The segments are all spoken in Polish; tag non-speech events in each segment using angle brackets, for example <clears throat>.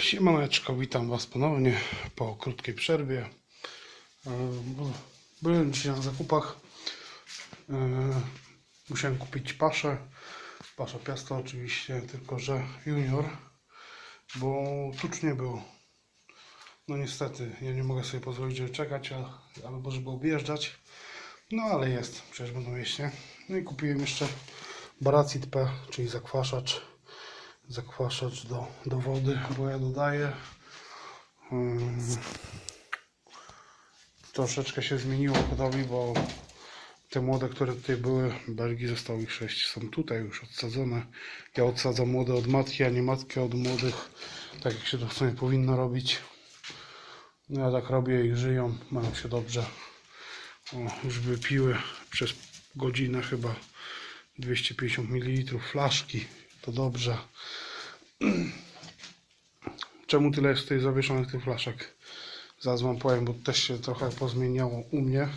Siemaneczko, witam Was ponownie po krótkiej przerwie. E, Byłem dzisiaj na zakupach. E, Musiałem kupić paszę. Pasza piasta oczywiście, tylko że junior, bo tucz nie był. No niestety, ja nie mogę sobie pozwolić, żeby czekać, albo żeby objeżdżać. No ale jest, przecież będą jeść, nie? No i kupiłem jeszcze Baracit P, czyli zakwaszacz zakwaszacz do, do wody, bo ja dodaję. Mm, troszeczkę się zmieniło hodowli, bo te młode, które tutaj były, Belgii zostało ich 6, są tutaj już odsadzone. Ja odsadzam młode od matki, a nie matki od młodych, tak jak się to w sumie powinno robić. No ja tak robię i żyją, mają się dobrze. O, już wypiły przez godzinę chyba 250 ml flaszki. To dobrze. <clears throat> Czemu tyle jest tutaj zawieszonych tych flaszek? Zaraz wam powiem, bo też się trochę pozmieniało u mnie.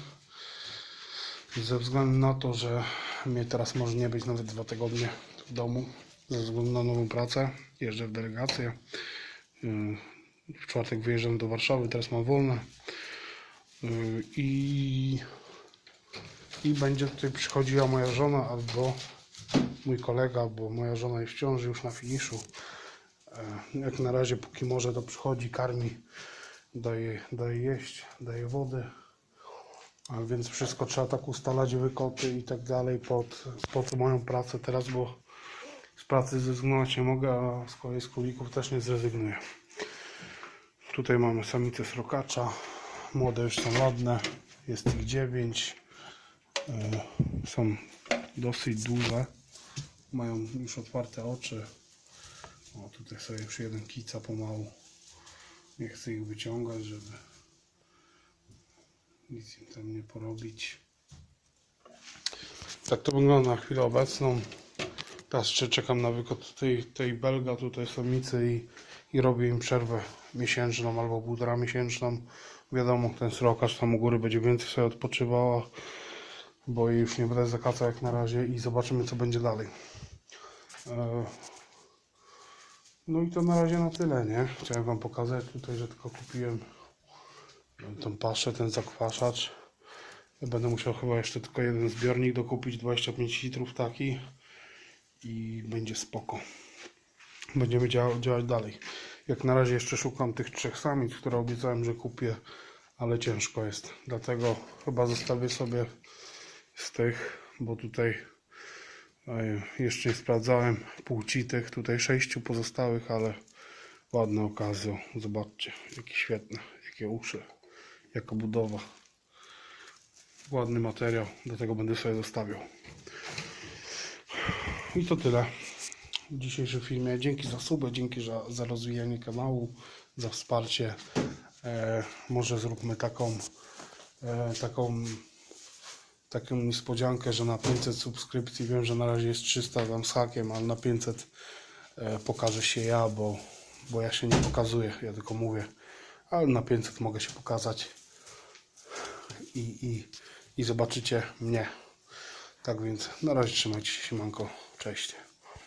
Ze względu na to, że mnie teraz może nie być nawet dwa tygodnie w domu. Ze względu na nową pracę. Jeżdżę w delegację. Yy, W czwartek wyjeżdżam do Warszawy, teraz mam wolne. Yy, I, I będzie tutaj przychodziła moja żona albo mój kolega, bo moja żona jest w ciąży już na finiszu. E, Jak na razie, póki może, to przychodzi, karmi, daje, daje jeść, daje wodę. A więc wszystko trzeba tak ustalać, wykoty i tak dalej pod, pod moją pracę teraz, bo z pracy zrezygnować nie mogę, a z kolei z królików też nie zrezygnuję. Tutaj mamy samice srokacza. Młode już są ładne. Jest ich 9. Są dosyć duże. Mają już otwarte oczy. O, tutaj sobie już jeden kica pomału. Nie chcę ich wyciągać, żeby nic im tam nie porobić. Tak to wygląda na chwilę obecną. Teraz jeszcze czekam na wykot tej, tej belga, tutaj samicy i, i robię im przerwę miesięczną albo półtora miesięczną. Wiadomo, ten srokacz tam u góry będzie więcej sobie odpoczywała, bo jej już nie będę zakacał jak na razie i zobaczymy co będzie dalej. E, No i to na razie na tyle, nie? Chciałem Wam pokazać tutaj, że tylko kupiłem tą paszę, ten zakwaszacz. Będę musiał chyba jeszcze tylko jeden zbiornik dokupić, 25 litrów taki i będzie spoko. Będziemy działa, działać dalej. Jak na razie jeszcze szukam tych trzech samic, które obiecałem, że kupię, ale ciężko jest. Dlatego chyba zostawię sobie z tych, bo tutaj Jeszcze nie sprawdzałem płci tych tutaj sześciu pozostałych, ale ładne okazy. Zobaczcie, jakie świetne, jakie uszy, jaka budowa. Ładny materiał, do tego będę sobie zostawiał. I to tyle w dzisiejszym filmie. Dzięki za subę, dzięki za, za rozwijanie kanału, za wsparcie. E, może zróbmy taką, e, taką taką niespodziankę, że na 500 subskrypcji wiem, że na razie jest 300 tam z hakiem, ale na 500 e, pokaże się ja, bo, bo ja się nie pokazuję, ja tylko mówię, ale na 500 mogę się pokazać i, i, i zobaczycie mnie. Tak więc na razie trzymajcie się, siemanko, cześć.